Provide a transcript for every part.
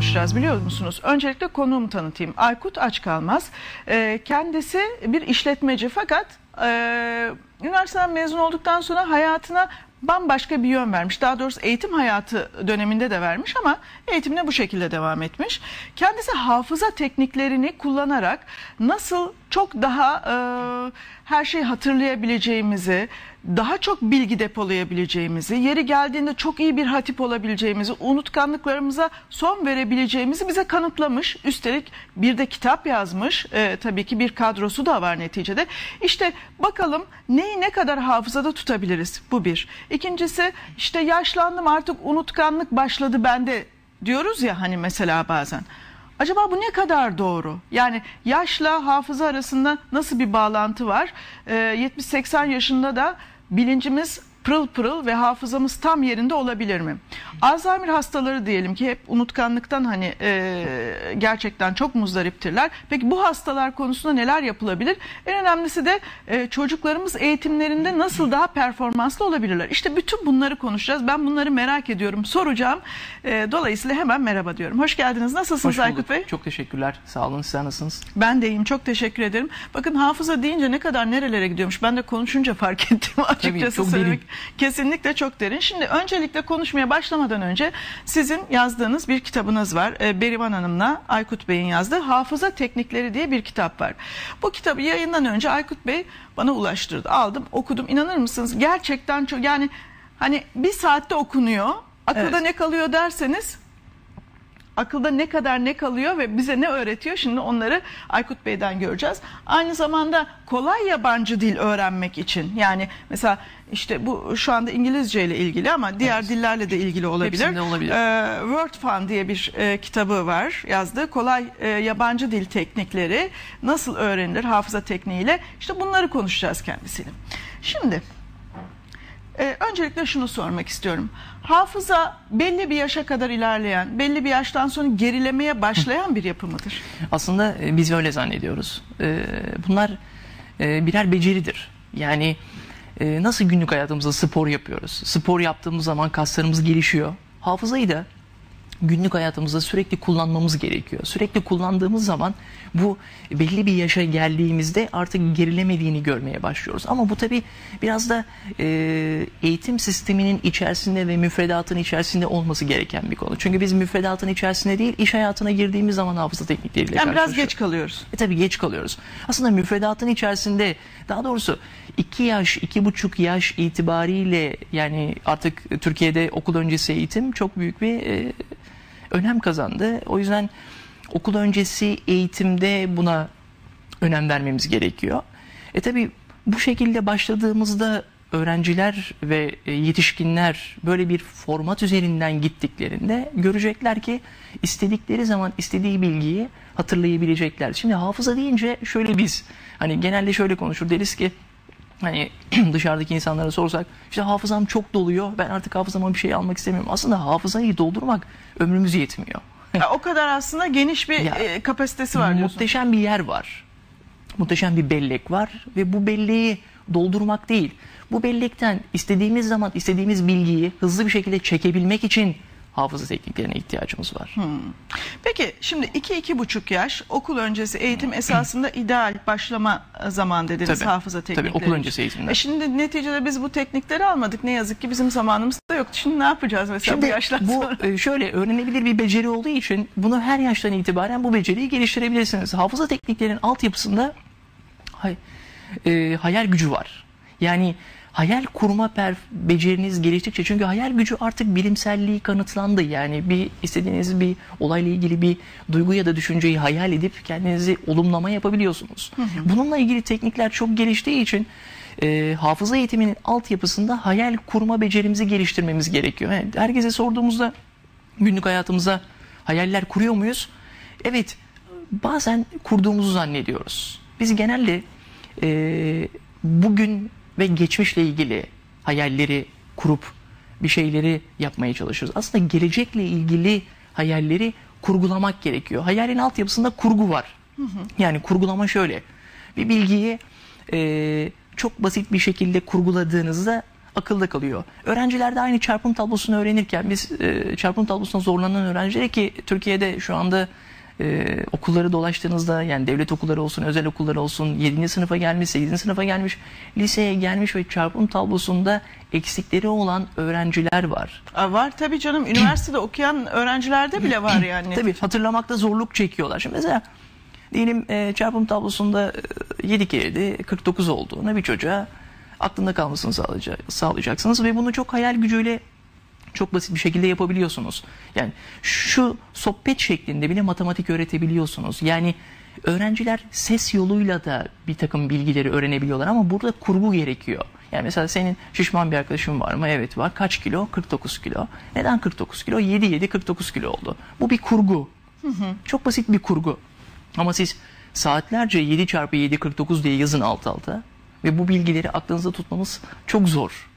konuşacağız biliyor musunuz? Öncelikle konuğumu tanıtayım. Aykut Açkalmaz. Ee, kendisi bir işletmeci fakat e, üniversiteden mezun olduktan sonra hayatına bambaşka bir yön vermiş. Daha doğrusu eğitim hayatı döneminde de vermiş ama eğitimine bu şekilde devam etmiş. Kendisi hafıza tekniklerini kullanarak nasıl çok daha e, her şeyi hatırlayabileceğimizi, daha çok bilgi depolayabileceğimizi, yeri geldiğinde çok iyi bir hatip olabileceğimizi, unutkanlıklarımıza son verebileceğimizi bize kanıtlamış. Üstelik bir de kitap yazmış. E, tabii ki bir kadrosu da var neticede. İşte bakalım neyi ne kadar hafızada tutabiliriz? Bu bir. İkincisi işte yaşlandım artık unutkanlık başladı bende diyoruz ya hani mesela bazen. Acaba bu ne kadar doğru? Yani yaşla hafıza arasında nasıl bir bağlantı var? Ee, 70-80 yaşında da bilincimiz pırıl pırıl ve hafızamız tam yerinde olabilir mi? Alzheimer hastaları diyelim ki hep unutkanlıktan hani e, gerçekten çok muzdariptirler. Peki bu hastalar konusunda neler yapılabilir? En önemlisi de e, çocuklarımız eğitimlerinde nasıl daha performanslı olabilirler? İşte bütün bunları konuşacağız. Ben bunları merak ediyorum, soracağım. E, dolayısıyla hemen merhaba diyorum. Hoş geldiniz. Nasılsınız Hoş Aykut. Bey? Çok teşekkürler. Sağ olun. Sizler nasılsınız? Ben de iyiyim. Çok teşekkür ederim. Bakın hafıza deyince ne kadar nerelere gidiyormuş. Ben de konuşunca fark ettim açıkçası çok söylemek. derin. Kesinlikle çok derin. Şimdi öncelikle konuşmaya başlamadan önce sizin yazdığınız bir kitabınız var. Ee, Berivan Hanım'la Aykut Bey'in yazdığı Hafıza Teknikleri diye bir kitap var. Bu kitabı yayından önce Aykut Bey bana ulaştırdı. Aldım, okudum. İnanır mısınız? Gerçekten çok yani hani bir saatte okunuyor. Akılda Evet. ne kalıyor derseniz akılda ne kadar ne kalıyor ve bize ne öğretiyor şimdi onları Aykut Bey'den göreceğiz. Aynı zamanda kolay yabancı dil öğrenmek için yani mesela işte bu şu anda İngilizce ile ilgili ama diğer Evet. dillerle de ilgili olabilir. Hepsinde olabilir. Ee, Word Fun diye bir e, kitabı var yazdığı kolay e, yabancı dil teknikleri nasıl öğrenilir hafıza tekniğiyle işte bunları konuşacağız kendisiyle. Şimdi ee, öncelikle şunu sormak istiyorum. Hafıza belli bir yaşa kadar ilerleyen, belli bir yaştan sonra gerilemeye başlayan bir yapı mıdır? Aslında e, biz öyle zannediyoruz. E, Bunlar e, birer beceridir. Yani e, nasıl günlük hayatımızda spor yapıyoruz? Spor yaptığımız zaman kaslarımız gelişiyor. Hafızayı da günlük hayatımızda sürekli kullanmamız gerekiyor. Sürekli kullandığımız zaman bu belli bir yaşa geldiğimizde artık gerilemediğini görmeye başlıyoruz. Ama bu tabi biraz da e, eğitim sisteminin içerisinde ve müfredatın içerisinde olması gereken bir konu. Çünkü biz müfredatın içerisinde değil iş hayatına girdiğimiz zaman hafıza teknikleriyle Yani biraz geç kalıyoruz. E tabii geç kalıyoruz. Aslında müfredatın içerisinde daha doğrusu 2 yaş, iki buçuk yaş itibariyle yani artık Türkiye'de okul öncesi eğitim çok büyük bir e, önem kazandı. O yüzden okul öncesi eğitimde buna önem vermemiz gerekiyor. E tabii bu şekilde başladığımızda öğrenciler ve yetişkinler böyle bir format üzerinden gittiklerinde görecekler ki istedikleri zaman istediği bilgiyi hatırlayabilecekler. Şimdi hafıza deyince şöyle biz hani genelde şöyle konuşur deriz ki hani dışarıdaki insanlara sorsak işte hafızam çok doluyor ben artık hafızama bir şey almak istemiyorum. Aslında hafızayı doldurmak ömrümüz yetmiyor. Ya o kadar aslında geniş bir Ya, e, kapasitesi var diyorsun. Muhteşem bir yer var. Muhteşem bir bellek var ve bu belleği doldurmak değil. Bu bellekten istediğimiz zaman istediğimiz bilgiyi hızlı bir şekilde çekebilmek için hafıza tekniklerine ihtiyacımız var. Peki şimdi 2-2,5 yaş okul öncesi eğitim esasında ideal başlama zaman dediniz Tabii, hafıza tabii, teknikleri. okul öncesi eğitimler. E şimdi neticede biz bu teknikleri almadık ne yazık ki bizim zamanımızda yoktu. Şimdi ne yapacağız mesela bu Şimdi yaştan bu sonra? e, şöyle öğrenebilir bir beceri olduğu için bunu her yaştan itibaren bu beceriyi geliştirebilirsiniz. Hafıza tekniklerinin altyapısında hay, e, hayal gücü var. Yani hayal kurma beceriniz geliştikçe çünkü hayal gücü artık bilimselliği kanıtlandı. Yani bir istediğiniz bir olayla ilgili bir duygu ya da düşünceyi hayal edip kendinizi olumlama yapabiliyorsunuz. Bununla ilgili teknikler çok geliştiği için e, hafıza eğitiminin altyapısında hayal kurma becerimizi geliştirmemiz gerekiyor. Yani herkese sorduğumuzda günlük hayatımıza hayaller kuruyor muyuz? Evet, bazen kurduğumuzu zannediyoruz. Biz genelde e, bugün ve geçmişle ilgili hayalleri kurup bir şeyleri yapmaya çalışıyoruz. Aslında gelecekle ilgili hayalleri kurgulamak gerekiyor. Hayalin altyapısında kurgu var. Yani kurgulama şöyle. Bir bilgiyi e, çok basit bir şekilde kurguladığınızda akılda kalıyor. Öğrenciler de aynı çarpım tablosunu öğrenirken biz e, çarpım tablosuna zorlanan öğrencilere ki Türkiye'de şu anda e, okulları dolaştığınızda yani devlet okulları olsun, özel okulları olsun 7. sınıfa gelmiş, 8. sınıfa gelmiş, liseye gelmiş ve çarpım tablosunda eksikleri olan öğrenciler var. Aa, var tabii canım. Üniversitede okuyan öğrencilerde bile var yani. Tabii hatırlamakta zorluk çekiyorlar. Şimdi mesela diyelim e, çarpım tablosunda e, 7 kere de 49 olduğunu bir çocuğa aklında kalmasını sağlayacak, sağlayacaksınız ve bunu çok hayal gücüyle çok basit bir şekilde yapabiliyorsunuz. Yani şu sohbet şeklinde bile matematik öğretebiliyorsunuz. Yani öğrenciler ses yoluyla da bir takım bilgileri öğrenebiliyorlar ama burada kurgu gerekiyor. Yani mesela senin şişman bir arkadaşın var mı? Evet var. Kaç kilo? 49 kilo. Neden 49 kilo? 7 7 49 kilo oldu. Bu bir kurgu. Çok basit bir kurgu. Ama siz saatlerce 7 çarpı 7 49 diye yazın alt alta ve bu bilgileri aklınızda tutmanız çok zor.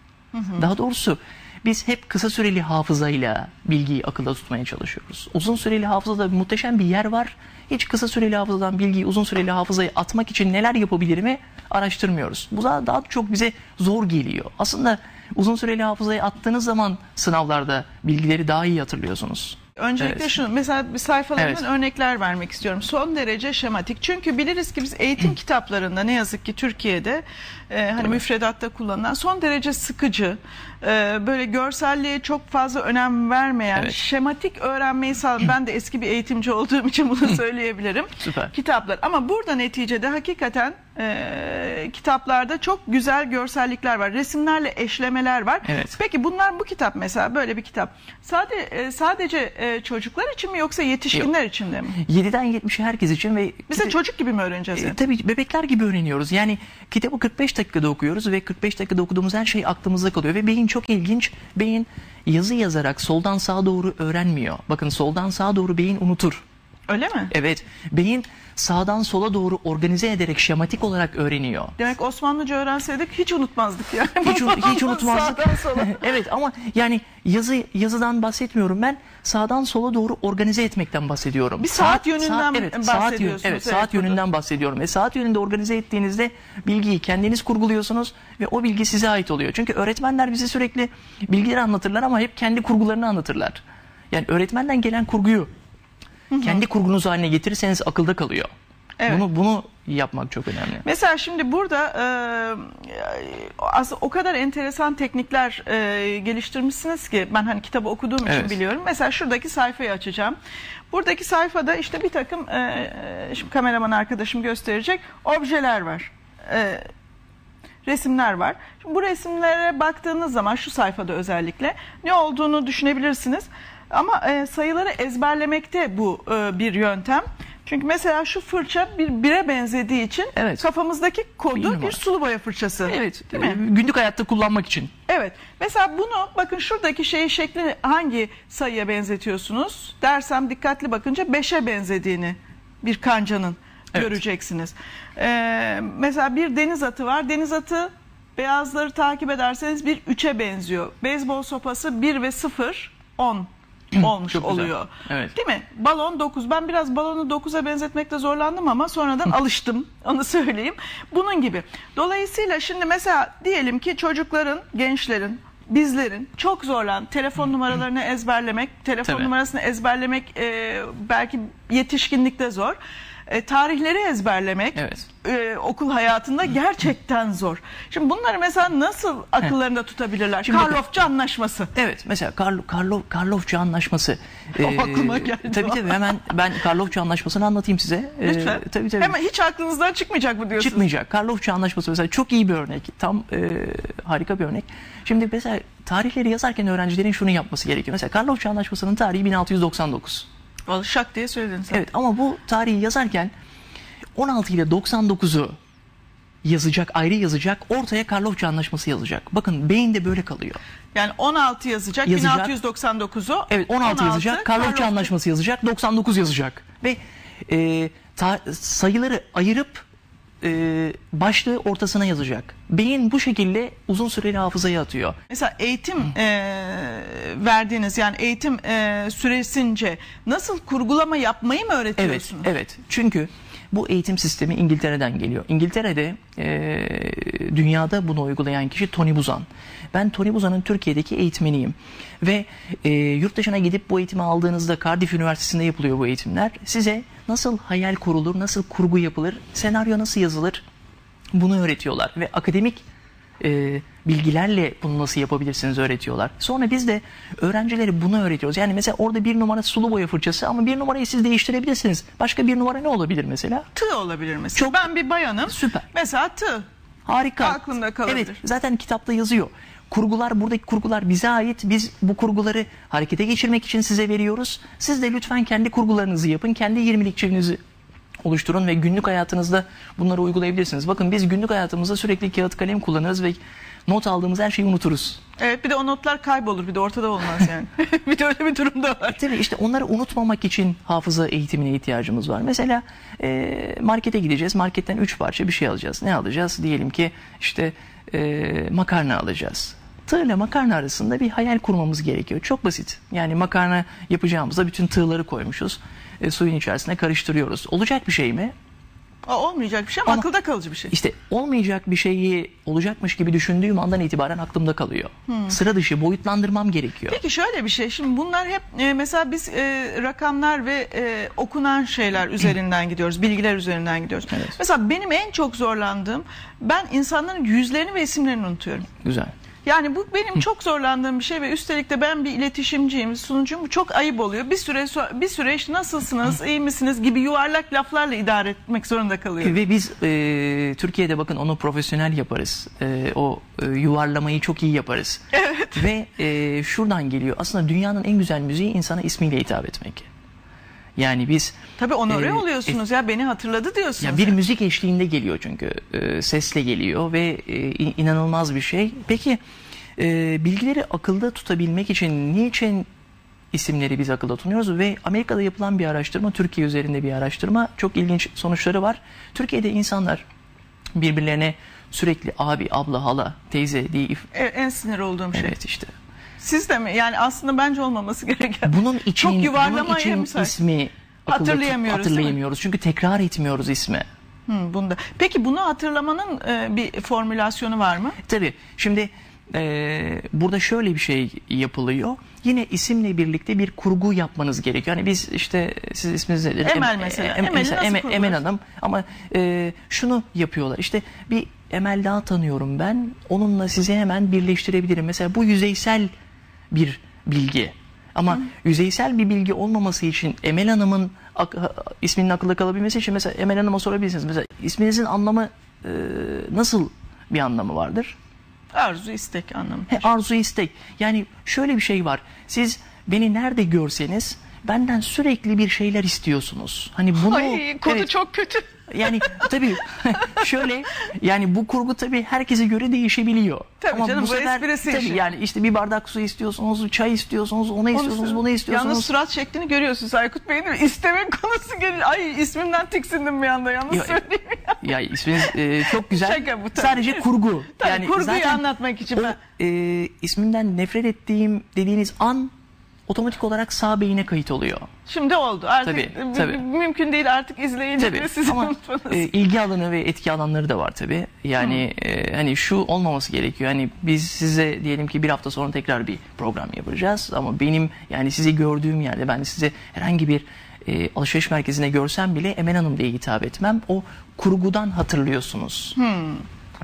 Daha doğrusu biz hep kısa süreli hafızayla bilgiyi akılda tutmaya çalışıyoruz. Uzun süreli hafızada muhteşem bir yer var. Hiç kısa süreli hafızadan bilgiyi uzun süreli hafızaya atmak için neler yapabilirimi araştırmıyoruz. Bu daha, daha çok bize zor geliyor. Aslında uzun süreli hafızaya attığınız zaman sınavlarda bilgileri daha iyi hatırlıyorsunuz. Öncelikle Evet. şunu mesela bir sayfalarından Evet. örnekler vermek istiyorum. Son derece şematik. Çünkü biliriz ki biz eğitim kitaplarında ne yazık ki Türkiye'de e, hani müfredatta kullanılan son derece sıkıcı, e, böyle görselliğe çok fazla önem vermeyen, Evet. şematik öğrenmeyi sağlayan ben de eski bir eğitimci olduğum için bunu söyleyebilirim. Süper. Kitaplar ama burada neticede hakikaten e, kitaplarda çok güzel görsellikler var. Resimlerle eşlemeler var. Evet. Peki bunlar bu kitap mesela böyle bir kitap. Sade, e, sadece e, çocuklar için mi yoksa yetişkinler için de mi? 7'den 70'e herkes için ve Biz de çocuk gibi mi öğreneceğiz? E, yani? tabii bebekler gibi öğreniyoruz. Yani kitabı 45 dakikada okuyoruz ve 45 dakikada okuduğumuz her şey aklımızda kalıyor. Ve beyin çok ilginç. Beyin yazı yazarak soldan sağa doğru öğrenmiyor. Bakın soldan sağa doğru beyin unutur. Öyle mi? Evet. Beyin sağdan sola doğru organize ederek şematik olarak öğreniyor. Demek Osmanlıca öğrenseydik hiç unutmazdık yani. Hiç, hiç unutmazdık. Sağdan sola. evet ama yani yazı yazıdan bahsetmiyorum ben. Sağdan sola doğru organize etmekten bahsediyorum. Bir saat yönünden evet, saat, yön- evet, Evet, saat burada. yönünden bahsediyorum. Ve saat yönünde organize ettiğinizde bilgiyi kendiniz kurguluyorsunuz ve o bilgi size ait oluyor. Çünkü öğretmenler bize sürekli bilgileri anlatırlar ama hep kendi kurgularını anlatırlar. Yani öğretmenden gelen kurguyu kendi kurgunuz haline getirirseniz akılda kalıyor. Evet. Bunu bunu yapmak çok önemli. Mesela şimdi burada e, aslında o kadar enteresan teknikler e, geliştirmişsiniz ki ben hani kitabı okuduğum için Evet. biliyorum. Mesela şuradaki sayfayı açacağım. Buradaki sayfada işte bir takım e, şimdi kameraman arkadaşım gösterecek objeler var. E, resimler var. Şimdi bu resimlere baktığınız zaman şu sayfada özellikle ne olduğunu düşünebilirsiniz. Ama e, sayıları ezberlemekte bu e, bir yöntem. Çünkü mesela şu fırça bir bire benzediği için Evet. kafamızdaki Bir kodu numara. bir sulu boya fırçası. Evet, Değil mi? e, günlük hayatta kullanmak için. Evet. Mesela bunu bakın şuradaki şeyi şeklini hangi sayıya benzetiyorsunuz? Dersem dikkatli bakınca 5'e benzediğini bir kancanın Evet. göreceksiniz. Ee, mesela bir deniz atı var. Deniz atı beyazları takip ederseniz bir 3'e benziyor. Beyzbol sopası 1 ve 0 10 olmuş Çok güzel. oluyor. Evet. Değil mi? Balon 9. Ben biraz balonu 9'a benzetmekte zorlandım ama sonradan alıştım. Onu söyleyeyim. Bunun gibi. Dolayısıyla şimdi mesela diyelim ki çocukların, gençlerin, bizlerin çok zorlan telefon numaralarını ezberlemek, telefon Tabii. numarasını ezberlemek e, belki yetişkinlikte zor. E, tarihleri ezberlemek Evet. e, okul hayatında gerçekten zor. Şimdi bunları mesela nasıl akıllarında tutabilirler? Şimdi bakın- Karlofça anlaşması. Evet mesela Karlo, Karlo, Karlofça anlaşması. O aklıma geldi Tabii tabii hemen ben Karlofça anlaşmasını anlatayım size. Ee, Lütfen. tabii tabii. Hemen hiç aklınızdan çıkmayacak mı diyorsunuz? Çıkmayacak. Karlofça anlaşması mesela çok iyi bir örnek. Tam e, harika bir örnek. Şimdi mesela tarihleri yazarken öğrencilerin şunu yapması gerekiyor. Mesela Karlofça anlaşmasının tarihi 1699. Şak diye söylediniz. Evet ama bu tarihi yazarken 16 ile 99'u yazacak, ayrı yazacak. Ortaya Karlofça anlaşması yazacak. Bakın beyinde böyle kalıyor. Yani 16 yazacak, Yazacak. 1699'u. Evet 16, yazacak, Karlofça anlaşması yazacak, 99 yazacak. Ve e, ta- sayıları ayırıp e, başlığı ortasına yazacak. Beyin bu şekilde uzun süreli hafızaya atıyor. Mesela eğitim e, verdiğiniz yani eğitim e, süresince nasıl kurgulama yapmayı mı Evet, öğretiyorsunuz? evet. Çünkü Bu eğitim sistemi İngiltere'den geliyor. İngiltere'de e, dünyada bunu uygulayan kişi Tony Buzan. Ben Tony Buzan'ın Türkiye'deki eğitmeniyim. Ve e, yurt dışına gidip bu eğitimi aldığınızda Cardiff Üniversitesi'nde yapılıyor bu eğitimler. Size nasıl hayal kurulur, nasıl kurgu yapılır, senaryo nasıl yazılır bunu öğretiyorlar. Ve akademik e, bilgilerle bunu nasıl yapabilirsiniz öğretiyorlar. Sonra biz de öğrencileri bunu öğretiyoruz. Yani mesela orada bir numara sulu boya fırçası ama bir numarayı siz değiştirebilirsiniz. Başka bir numara ne olabilir mesela? Tığ olabilir mesela. Çok- ben bir bayanım. Süper. Mesela tığ. Harika. Aklımda kalabilir. Evet zaten kitapta yazıyor. Kurgular buradaki kurgular bize ait. Biz bu kurguları harekete geçirmek için size veriyoruz. Siz de lütfen kendi kurgularınızı yapın. Kendi 20'lik çivinizi oluşturun ve günlük hayatınızda bunları uygulayabilirsiniz. Bakın biz günlük hayatımızda sürekli kağıt kalem kullanırız ve not aldığımız her şeyi unuturuz. Evet bir de o notlar kaybolur. Bir de ortada olmaz yani. bir de öyle bir durum da var. Tabii işte onları unutmamak için hafıza eğitimine ihtiyacımız var. Mesela e, markete gideceğiz. Marketten üç parça bir şey alacağız. Ne alacağız? Diyelim ki işte e, makarna alacağız. Tığ makarna arasında bir hayal kurmamız gerekiyor. Çok basit. Yani makarna yapacağımızda bütün tığları koymuşuz. E, suyun içerisine karıştırıyoruz. Olacak bir şey mi? O olmayacak bir şey ama, Ama- akılda kalıcı bir şey. İşte olmayacak bir şeyi olacakmış gibi düşündüğüm andan itibaren aklımda kalıyor. Sıra dışı boyutlandırmam gerekiyor. Peki şöyle bir şey. Şimdi bunlar hep e, mesela biz e, rakamlar ve e, okunan şeyler üzerinden gidiyoruz. Bilgiler üzerinden gidiyoruz. Evet. Mesela benim en çok zorlandığım ben insanların yüzlerini ve isimlerini unutuyorum. Güzel. Yani bu benim çok zorlandığım bir şey ve üstelik de ben bir iletişimciyim, sunucuyum. Bu çok ayıp oluyor. Bir süre bir süre işte nasılsınız, iyi misiniz gibi yuvarlak laflarla idare etmek zorunda kalıyorum. Ve biz e, Türkiye'de bakın onu profesyonel yaparız. E, o e, yuvarlamayı çok iyi yaparız. Evet. Ve e, şuradan geliyor. Aslında dünyanın en güzel müziği insana ismiyle hitap etmek. Yani biz Tabii onore Ee, oluyorsunuz ya beni hatırladı diyorsunuz. ya bir müzik eşliğinde geliyor çünkü e, sesle geliyor ve e, in- inanılmaz bir şey. Peki e, bilgileri akılda tutabilmek için niçin isimleri biz akılda tutuyoruz ve Amerika'da yapılan bir araştırma, Türkiye üzerinde bir araştırma çok ilginç sonuçları var. Türkiye'de insanlar birbirlerine sürekli abi, abla, hala, teyze diye E, en sinir olduğum şey. Evet işte. Siz de mi? Yani aslında bence olmaması gereken. Bunun için, Çok bunun için müsait. ismi akılda tut- Hatırlayamıyoruz, değil mi? hatırlayamıyoruz. Çünkü tekrar etmiyoruz ismi. Hı, bunda. Peki bunu hatırlamanın e, bir formülasyonu var mı? Tabii. Şimdi e, burada şöyle bir şey yapılıyor. Yine isimle birlikte bir kurgu yapmanız gerekiyor. Yani biz işte siz isminiz nedir? Emel Em- mesela. Em- Emel'i mesela nasıl Emel, kurgular? Emel Hanım ama e, şunu yapıyorlar. İşte bir Emel daha tanıyorum ben. Onunla sizi hemen birleştirebilirim. Mesela bu yüzeysel bir bilgi. Ama yüzeysel bir bilgi olmaması için Emel Hanım'ın ak- isminin akılda kalabilmesi için mesela Emel Hanım'a sorabilirsiniz. Mesela isminizin anlamı e, nasıl bir anlamı vardır? Arzu, istek anlamı. He, arzu istek. Yani şöyle bir şey var. Siz beni nerede görseniz benden sürekli bir şeyler istiyorsunuz. Hani bunu Ay konu Evet, çok kötü. Yani tabii şöyle yani bu kurgu tabii herkese göre değişebiliyor. Tabii canım, bu esprisi tabii işi. yani işte bir bardak su istiyorsunuz, çay istiyorsunuz, onu istiyorsunuz, bunu istiyorsunuz. Yalnız surat şeklini görüyorsunuz Aykut Bey'in değil mi? İstemek konusu geliyor. Ay ismimden tiksindim bir anda yalnız Ya- söyleyeyim ya. ya isminiz e, çok güzel. Şaka bu tabii. Sadece kurgu. Tabii, yani kurguyu zaten anlatmak için ben. o, e, ismimden nefret ettiğim dediğiniz an otomatik olarak sağ beyine kayıt oluyor. Şimdi oldu. Artık Tabii, tabii. mümkün değil artık izleyici Tabii de sizin ama unutmanız. e, ilgi alanı ve etki alanları da var tabii. Yani e, hani şu olmaması gerekiyor. Hani biz size diyelim ki bir hafta sonra tekrar bir program yapacağız ama benim yani sizi gördüğüm yerde ben size herhangi bir e, alışveriş merkezine görsem bile Emel Hanım diye hitap etmem. O kurgudan hatırlıyorsunuz.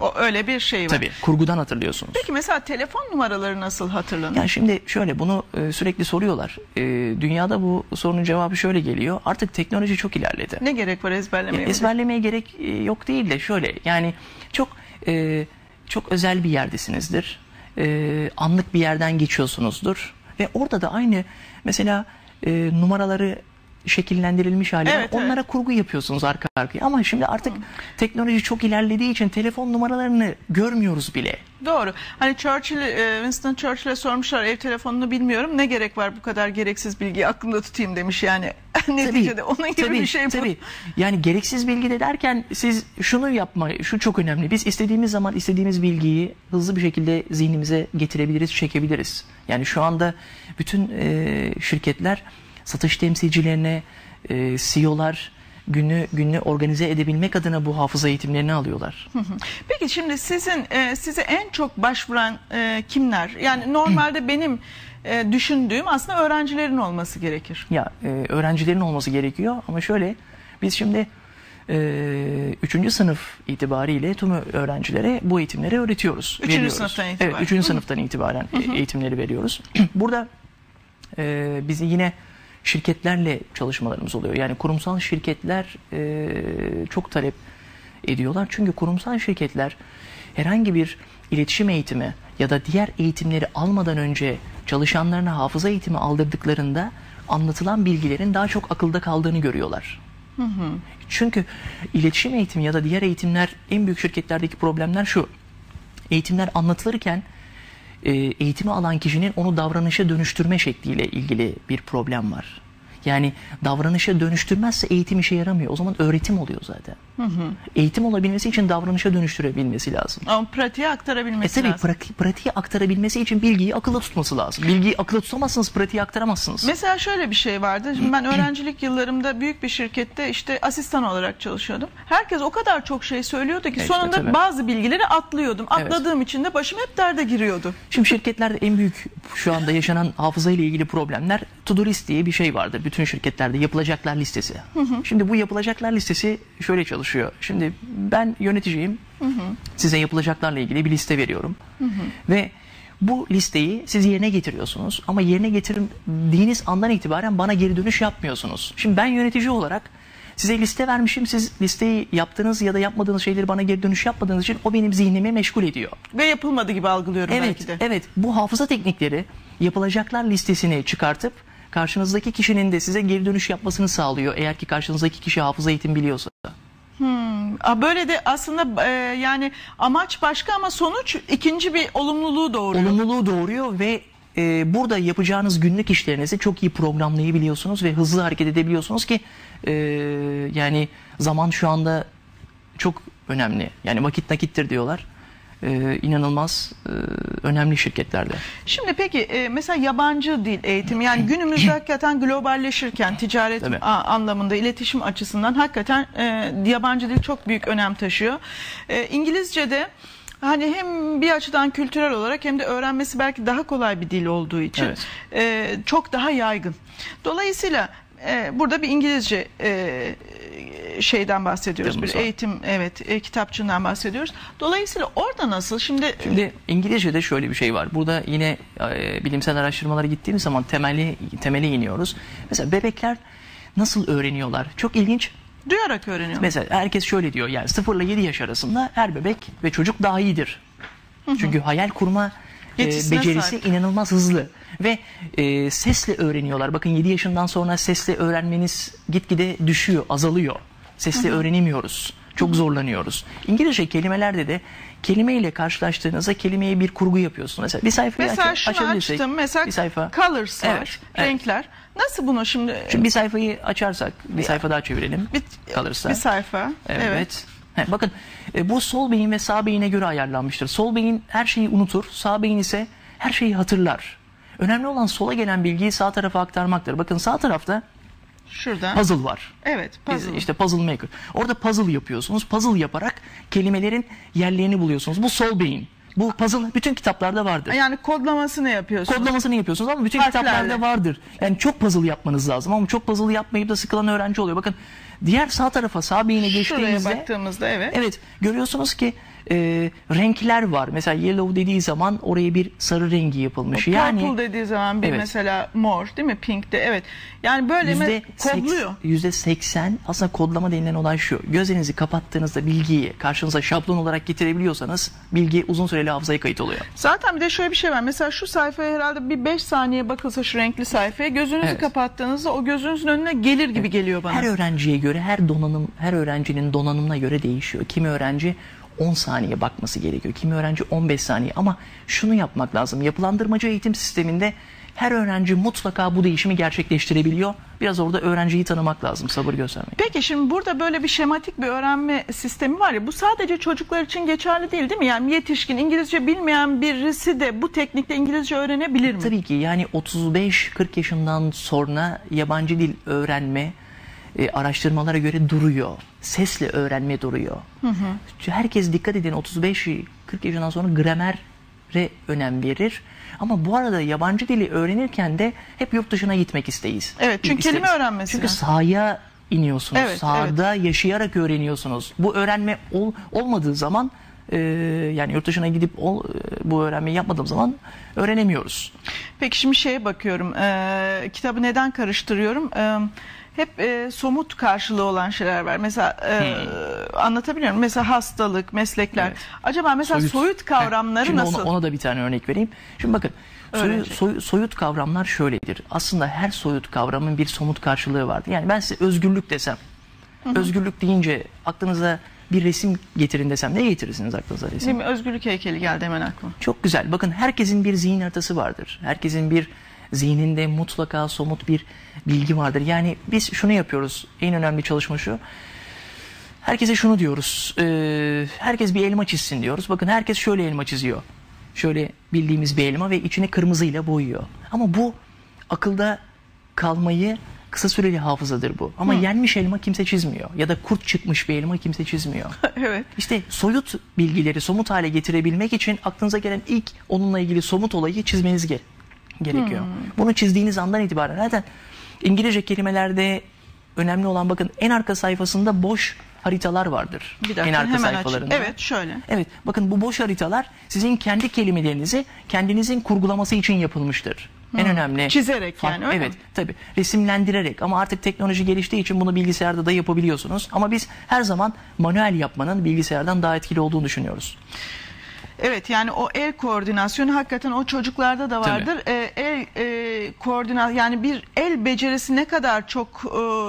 O öyle bir şey var. Tabii kurgudan hatırlıyorsunuz. Peki mesela telefon numaraları nasıl hatırlanır? Yani şimdi şöyle bunu e, sürekli soruyorlar. E, dünyada bu sorunun cevabı şöyle geliyor. Artık teknoloji çok ilerledi. ne gerek var ezberlemeye? Ya, ezberlemeye gerek e, yok değil de şöyle yani çok e, çok özel bir yerdesinizdir. E, anlık bir yerden geçiyorsunuzdur ve orada da aynı mesela e, numaraları şekillendirilmiş hali. Evet, evet. Onlara kurgu yapıyorsunuz arka arkaya. Ama şimdi artık teknoloji çok ilerlediği için telefon numaralarını görmüyoruz bile. Doğru. Hani Churchill, e, Winston Churchill'e sormuşlar ev telefonunu bilmiyorum. Ne gerek var bu kadar gereksiz bilgiyi aklımda tutayım demiş yani. Neticede onun gibi tabii, bir şey bu. tabii. Yani gereksiz bilgi de derken siz şunu yapma, şu çok önemli. Biz istediğimiz zaman istediğimiz bilgiyi hızlı bir şekilde zihnimize getirebiliriz, çekebiliriz. Yani şu anda bütün e, şirketler satış temsilcilerine, e, CEO'lar günü günü organize edebilmek adına bu hafıza eğitimlerini alıyorlar. Peki şimdi sizin e, size en çok başvuran e, kimler? Yani normalde benim e, düşündüğüm aslında öğrencilerin olması gerekir. Ya e, öğrencilerin olması gerekiyor ama şöyle biz şimdi e, üçüncü sınıf itibariyle tüm öğrencilere bu eğitimleri öğretiyoruz. Üçüncü veriyoruz. sınıftan itibaren. Evet, üçüncü sınıftan itibaren eğitimleri veriyoruz. Burada e, bizi yine şirketlerle çalışmalarımız oluyor. Yani kurumsal şirketler e, çok talep ediyorlar. Çünkü kurumsal şirketler herhangi bir iletişim eğitimi ya da diğer eğitimleri almadan önce çalışanlarına hafıza eğitimi aldırdıklarında anlatılan bilgilerin daha çok akılda kaldığını görüyorlar. Çünkü iletişim eğitimi ya da diğer eğitimler en büyük şirketlerdeki problemler şu. Eğitimler anlatılırken eğitimi alan kişinin onu davranışa dönüştürme şekliyle ilgili bir problem var. Yani davranışa dönüştürmezse eğitim işe yaramıyor. O zaman öğretim oluyor zaten. Eğitim olabilmesi için davranışa dönüştürebilmesi lazım. Ama pratiğe E aktarabilmesi tabii lazım. prati- pratiğe aktarabilmesi için bilgiyi akılda tutması lazım. Bilgiyi akılda tutamazsınız, pratiğe aktaramazsınız. Mesela şöyle bir şey vardı. Şimdi ben öğrencilik yıllarımda büyük bir şirkette işte asistan olarak çalışıyordum. Herkes o kadar çok şey söylüyordu ki İşte sonunda tabii. bazı bilgileri atlıyordum. Evet. Atladığım için de başım hep derde giriyordu. Şimdi şirketlerde en büyük şu anda yaşanan hafıza ile ilgili problemler to-do list diye bir şey vardır. Bütün şirketlerde yapılacaklar listesi. Şimdi bu yapılacaklar listesi şöyle çalışıyor. Şimdi ben yöneticiyim. Size yapılacaklarla ilgili bir liste veriyorum. Ve bu listeyi siz yerine getiriyorsunuz ama yerine getirdiğiniz andan itibaren bana geri dönüş yapmıyorsunuz. Şimdi ben yönetici olarak size liste vermişim. Siz listeyi yaptığınız ya da yapmadığınız şeyleri bana geri dönüş yapmadığınız için o benim zihnimi meşgul ediyor. Ve yapılmadı gibi algılıyorum Evet, belki de. evet. Bu hafıza teknikleri yapılacaklar listesini çıkartıp karşınızdaki kişinin de size geri dönüş yapmasını sağlıyor. Eğer ki karşınızdaki kişi hafıza eğitim biliyorsa. Aa, Böyle de aslında e, yani amaç başka ama sonuç ikinci bir olumluluğu doğuruyor. Olumluluğu doğuruyor ve e, burada yapacağınız günlük işlerinizi çok iyi programlayabiliyorsunuz ve hızlı hareket edebiliyorsunuz ki e, yani zaman şu anda çok önemli. Yani vakit nakittir diyorlar. E, inanılmaz e, önemli şirketlerde. Şimdi peki e, mesela yabancı dil eğitimi yani günümüzde hakikaten globalleşirken ticaret Tabii. anlamında iletişim açısından hakikaten e, yabancı dil çok büyük önem taşıyor. E, İngilizce'de hani hem bir açıdan kültürel olarak hem de öğrenmesi belki daha kolay bir dil olduğu için Evet. e, çok daha yaygın. Dolayısıyla e, burada bir İngilizce e, şeyden bahsediyoruz. Bir var. eğitim evet e, kitapçığından bahsediyoruz. Dolayısıyla orada nasıl şimdi Şimdi İngilizce'de şöyle bir şey var. Burada yine e, bilimsel araştırmalara gittiğimiz zaman temeli temele iniyoruz. Mesela bebekler nasıl öğreniyorlar? Çok ilginç. duyarak öğreniyor. Mesela herkes şöyle diyor. Yani 0 ile 7 yaş arasında her bebek ve çocuk daha iyidir. Çünkü hayal kurma e, becerisi sahip. inanılmaz hızlı ve e, sesle öğreniyorlar. Bakın 7 yaşından sonra sesle öğrenmeniz gitgide düşüyor, azalıyor. Sesle öğrenemiyoruz. Çok zorlanıyoruz. İngilizce kelimelerde de kelimeyle karşılaştığınızda kelimeye bir kurgu yapıyorsunuz. Mesela bir sayfayı Mesela aç- şunu açtım. Mesela bir sayfa. colors var, Evet, evet. renkler. Nasıl bunu şimdi? Şimdi bir sayfayı açarsak, bir sayfa daha çevirelim. bir, kalırsa. bir sayfa. Evet. Evet. He, bakın e, bu sol beyin ve sağ beyine göre ayarlanmıştır. Sol beyin her şeyi unutur, sağ beyin ise her şeyi hatırlar. Önemli olan sola gelen bilgiyi sağ tarafa aktarmaktır. Bakın sağ tarafta Şurada. puzzle var. Evet, Biz puzzle. işte puzzle maker. Orada puzzle yapıyorsunuz. Puzzle yaparak kelimelerin yerlerini buluyorsunuz. Bu sol beyin. Bu puzzle bütün kitaplarda vardır. Yani kodlamasını yapıyorsun. Kodlamasını yapıyorsunuz ama bütün Harflerle. kitaplarda vardır. Yani çok puzzle yapmanız lazım ama çok puzzle yapmayıp da sıkılan öğrenci oluyor. Bakın diğer sağ tarafa sağ beyine Şuraya geçtiğimizde baktığımızda evet. Evet görüyorsunuz ki e, renkler var. Mesela yellow dediği zaman oraya bir sarı rengi yapılmış. yani Purple dediği zaman bir Evet. mesela mor değil mi? Pink de evet. Yani böyle yüzde kodluyor. yüzde seksen aslında kodlama denilen olay şu. Gözlerinizi kapattığınızda bilgiyi karşınıza şablon olarak getirebiliyorsanız bilgi uzun süreli hafızaya kayıt oluyor. Zaten bir de şöyle bir şey var. Mesela şu sayfaya herhalde bir 5 saniye bakılsa şu renkli sayfaya gözünüzü Evet. kapattığınızda o gözünüzün önüne gelir gibi geliyor bana. Her öğrenciye göre, her donanım, her öğrencinin donanımına göre değişiyor. Kimi öğrenci 10 saniye bakması gerekiyor. Kimi öğrenci 15 saniye. Ama şunu yapmak lazım. Yapılandırmacı eğitim sisteminde her öğrenci mutlaka bu değişimi gerçekleştirebiliyor. Biraz orada öğrenciyi tanımak lazım, sabır göstermek. Peki şimdi burada böyle bir şematik bir öğrenme sistemi var ya bu sadece çocuklar için geçerli değil değil mi? Yani yetişkin İngilizce bilmeyen birisi de bu teknikle İngilizce öğrenebilir mi? Tabii ki yani 35-40 yaşından sonra yabancı dil öğrenme e, araştırmalara göre duruyor. Sesle öğrenme duruyor. Herkes dikkat edin 35-40 yaşından sonra gramere önem verir. Ama bu arada yabancı dili öğrenirken de hep yurt dışına gitmek isteyiz. Evet, çünkü İsteriz. kelime öğrenmesi Çünkü sahaya iniyorsunuz. Evet, Sahada yaşayarak öğreniyorsunuz. Bu öğrenme ol- olmadığı zaman e, yani yurt dışına gidip ol- e, bu öğrenmeyi yapmadığım zaman öğrenemiyoruz. Peki şimdi şeye bakıyorum. e, kitabı neden karıştırıyorum? E, hep e, somut karşılığı olan şeyler var. Mesela e, anlatabiliyor muyum? Mesela hastalık, meslekler. Evet. Acaba mesela soyut, kavramları Heh, Şimdi nasıl? Ona, ona da bir tane örnek vereyim. Şimdi bakın Öğrenecek. soy- soyut kavramlar şöyledir. Aslında her soyut kavramın bir somut karşılığı vardır. Yani ben size özgürlük desem. Özgürlük deyince aklınıza bir resim getirin desem ne getirirsiniz aklınıza resim? Değil mi? Özgürlük heykeli geldi hemen aklıma. Çok güzel. Bakın herkesin bir zihin haritası vardır. Herkesin bir zihninde mutlaka somut bir bilgi vardır. Yani biz şunu yapıyoruz. En önemli çalışma şu. Herkese şunu diyoruz. Ee, herkes bir elma çizsin diyoruz. Bakın herkes şöyle elma çiziyor. Şöyle bildiğimiz bir elma ve içini kırmızıyla boyuyor. Ama bu akılda kalmayı kısa süreli hafızadır bu. Ama yenmiş elma kimse çizmiyor. Ya da kurt çıkmış bir elma kimse çizmiyor. evet. İşte soyut bilgileri somut hale getirebilmek için aklınıza gelen ilk onunla ilgili somut olayı çizmeniz ge- gerekiyor. Bunu çizdiğiniz andan itibaren zaten İngilizce kelimelerde önemli olan bakın en arka sayfasında boş haritalar vardır. Bir dakika en arka hemen açayım. sayfalarında. Evet şöyle. Evet bakın bu boş haritalar sizin kendi kelimelerinizi kendinizin kurgulaması için yapılmıştır. En önemli. Çizerek yani, öyle Evet mi? tabii resimlendirerek ama artık teknoloji geliştiği için bunu bilgisayarda da yapabiliyorsunuz. Ama biz her zaman manuel yapmanın bilgisayardan daha etkili olduğunu düşünüyoruz. Evet yani o el koordinasyonu hakikaten o çocuklarda da vardır. Ee, el e, koordinat yani bir el becerisi ne kadar çok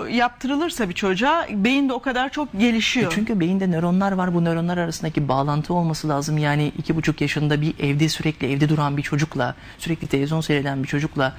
e, yaptırılırsa bir çocuğa beyin de o kadar çok gelişiyor. E Çünkü beyinde nöronlar var. Bu nöronlar arasındaki bağlantı olması lazım. Yani iki buçuk yaşında bir evde sürekli evde duran bir çocukla, sürekli televizyon seyreden bir çocukla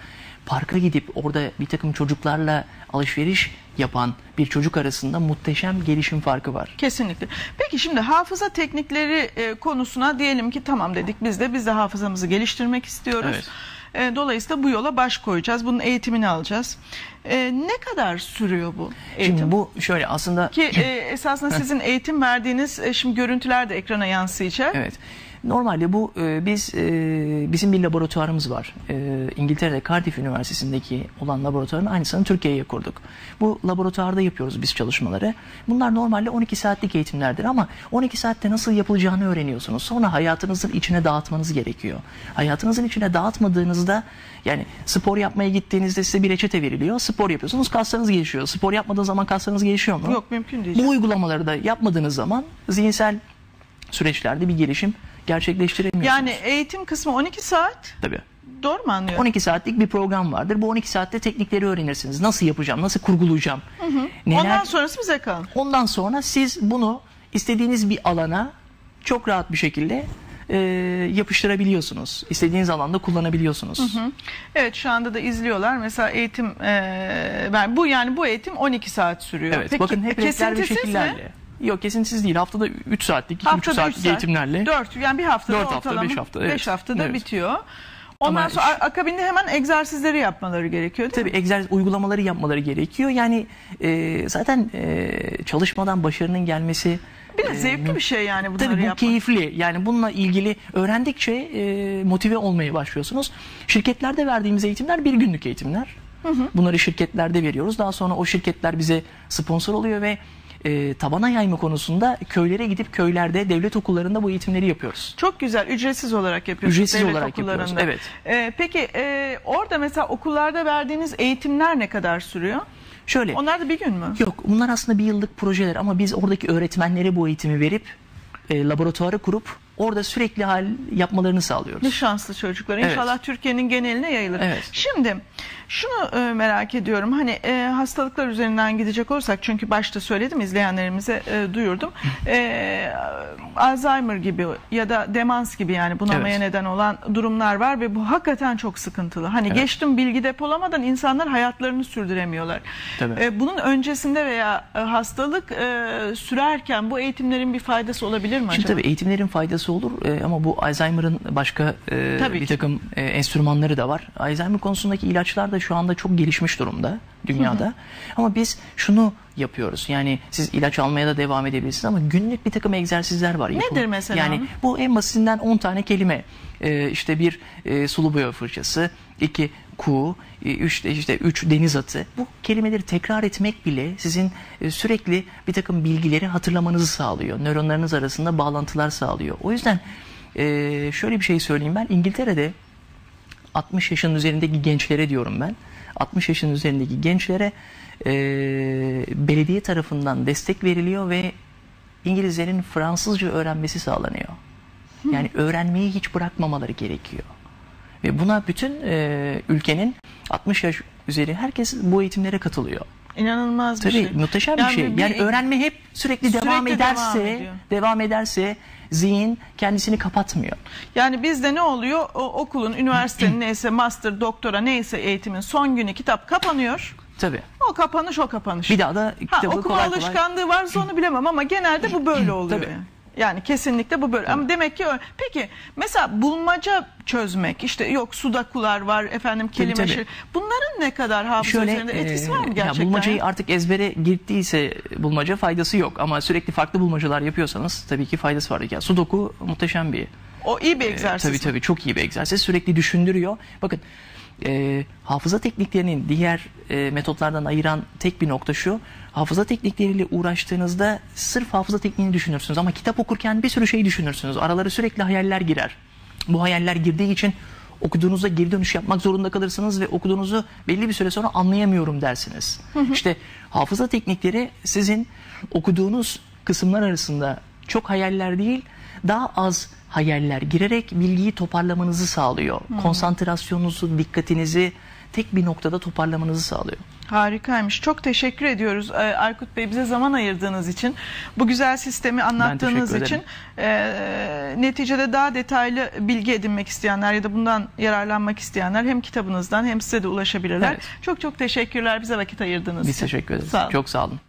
parka gidip orada bir takım çocuklarla alışveriş yapan bir çocuk arasında muhteşem gelişim farkı var. Kesinlikle. Peki şimdi hafıza teknikleri e, konusuna diyelim ki tamam dedik biz de biz de hafızamızı geliştirmek istiyoruz. Evet. E, dolayısıyla bu yola baş koyacağız. Bunun eğitimini alacağız. E, ne kadar sürüyor bu eğitim? Şimdi bu şöyle aslında Ki e, esasında sizin eğitim verdiğiniz e, şimdi görüntüler de ekrana yansıyacak. Evet. Normalde bu e, biz e, bizim bir laboratuvarımız var. E, İngiltere'de Cardiff Üniversitesi'ndeki olan laboratuvarın aynısını Türkiye'ye kurduk. Bu laboratuvarda yapıyoruz biz çalışmaları. Bunlar normalde 12 saatlik eğitimlerdir ama 12 saatte nasıl yapılacağını öğreniyorsunuz. Sonra hayatınızın içine dağıtmanız gerekiyor. Hayatınızın içine dağıtmadığınızda yani spor yapmaya gittiğinizde size bir reçete veriliyor. Spor yapıyorsunuz kaslarınız gelişiyor. Spor yapmadığınız zaman kaslarınız gelişiyor mu? Yok mümkün değil. Bu uygulamaları da yapmadığınız zaman zihinsel süreçlerde bir gelişim gerçekleştiremiyorsunuz. Yani eğitim kısmı 12 saat. tabii. Doğru mu anlıyorum? 12 saatlik bir program vardır. Bu 12 saatte teknikleri öğrenirsiniz. Nasıl yapacağım, nasıl kurgulayacağım. Neler... Ondan sonrası bize kalın. Ondan sonra siz bunu istediğiniz bir alana çok rahat bir şekilde e, yapıştırabiliyorsunuz. İstediğiniz alanda kullanabiliyorsunuz. Evet şu anda da izliyorlar. Mesela eğitim e, ben bu yani bu eğitim 12 saat sürüyor. Evet, Peki, bakın hep renkler ve kesintisiz mi? Yok kesintisiz değil. Haftada 3 saatlik, 2,5 Haftada üç saatlik saat, eğitimlerle. 4 yani bir haftada Dört hafta, ortalama beş hafta, evet. 5 haftada Evet. bitiyor. Ondan Ama sonra a- akabinde hemen egzersizleri yapmaları gerekiyor değil Tabii mi? egzersiz uygulamaları yapmaları gerekiyor. Yani e, zaten e, çalışmadan başarının gelmesi Bir de zevkli bir şey yani bunları Tabii bu yapmak. keyifli. Yani bununla ilgili öğrendikçe e, motive olmaya başlıyorsunuz. Şirketlerde verdiğimiz eğitimler bir günlük eğitimler. Bunları şirketlerde veriyoruz. Daha sonra o şirketler bize sponsor oluyor ve e, tabana yayma konusunda köylere gidip köylerde devlet okullarında bu eğitimleri yapıyoruz. Çok güzel. Ücretsiz olarak yapıyorsunuz. Ücretsiz devlet olarak okullarında. yapıyoruz, evet. Ee, peki e, orada mesela okullarda verdiğiniz eğitimler ne kadar sürüyor? Şöyle Onlar da bir gün mü? Yok bunlar aslında bir yıllık projeler ama biz oradaki öğretmenlere bu eğitimi verip e, laboratuvarı kurup orada sürekli hal yapmalarını sağlıyoruz. Ne şanslı çocuklar. Evet. İnşallah Türkiye'nin geneline yayılır. Evet. Şimdi şunu e, merak ediyorum. Hani e, hastalıklar üzerinden gidecek olursak çünkü başta söyledim izleyenlerimize e, duyurdum. E, Alzheimer gibi ya da demans gibi yani bunamaya Evet. neden olan durumlar var ve bu hakikaten çok sıkıntılı. Hani Evet. geçtim bilgi depolamadan insanlar hayatlarını sürdüremiyorlar. Tabii. E, bunun öncesinde veya e, hastalık e, sürerken bu eğitimlerin bir faydası olabilir mi Şimdi acaba? tabii eğitimlerin faydası olur e, ama bu Alzheimer'ın başka e, Tabii bir ki. takım e, enstrümanları da var. Alzheimer konusundaki ilaçlar da şu anda çok gelişmiş durumda. dünyada. Ama biz şunu yapıyoruz. Yani siz ilaç almaya da devam edebilirsiniz ama günlük bir takım egzersizler var. yapın. Nedir mesela? Yani bu en basitinden 10 tane kelime. Ee, işte bir e, sulu boya fırçası, iki ku, e, üç işte üç deniz atı. Bu kelimeleri tekrar etmek bile sizin e, sürekli bir takım bilgileri hatırlamanızı sağlıyor. Nöronlarınız arasında bağlantılar sağlıyor. O yüzden e, şöyle bir şey söyleyeyim ben. İngiltere'de 60 yaşın üzerindeki gençlere diyorum ben. 60 yaşın üzerindeki gençlere e, belediye tarafından destek veriliyor ve İngilizlerin Fransızca öğrenmesi sağlanıyor. Yani öğrenmeyi hiç bırakmamaları gerekiyor. Ve buna bütün e, ülkenin 60 yaş üzeri herkes bu eğitimlere katılıyor. İnanılmaz bir Tabii şey. muhteşem Yani bir şey. bir- Yani öğrenme hep sürekli, devam Sürekli devam ederse, ediyor. devam ederse zihin kendisini kapatmıyor. Yani bizde ne oluyor? O okulun, üniversitenin neyse master, doktora neyse eğitimin son günü kitap kapanıyor. Tabii. O kapanış o kapanış. Bir daha da ha, kitabı okuma kolay kolay alışkanlığı varsa onu bilemem ama genelde bu böyle oluyor. Tabii. yani. Yani kesinlikle bu böyle. Ama demek ki öyle. Peki mesela bulmaca çözmek işte yok sudakular var efendim kelime tabii. şey. Bunların ne kadar hafıza üzerinde etkisi var mı e, gerçekten? Ya bulmacayı ya? artık ezbere girdiyse bulmaca faydası yok ama sürekli farklı bulmacalar yapıyorsanız tabii ki faydası var. Ya sudoku muhteşem bir O iyi bir e, egzersiz. tabii tabii çok iyi bir egzersiz. Sürekli düşündürüyor. Bakın e, hafıza tekniklerinin diğer e, metotlardan ayıran tek bir nokta şu. Hafıza teknikleriyle uğraştığınızda sırf hafıza tekniğini düşünürsünüz ama kitap okurken bir sürü şey düşünürsünüz. Araları sürekli hayaller girer. Bu hayaller girdiği için okuduğunuzda geri dönüş yapmak zorunda kalırsınız ve okuduğunuzu belli bir süre sonra anlayamıyorum dersiniz. İşte hafıza teknikleri sizin okuduğunuz kısımlar arasında çok hayaller değil daha az hayaller girerek bilgiyi toparlamanızı sağlıyor. Konsantrasyonunuzu, dikkatinizi tek bir noktada toparlamanızı sağlıyor. Harikaymış. Çok teşekkür ediyoruz Aykut Bey bize zaman ayırdığınız için. Bu güzel sistemi anlattığınız için. Ee, neticede daha detaylı bilgi edinmek isteyenler ya da bundan yararlanmak isteyenler hem kitabınızdan hem size de ulaşabilirler. Evet. Çok çok teşekkürler bize vakit ayırdığınız Biz için. teşekkür ederiz. Sağ olun. Çok sağ olun.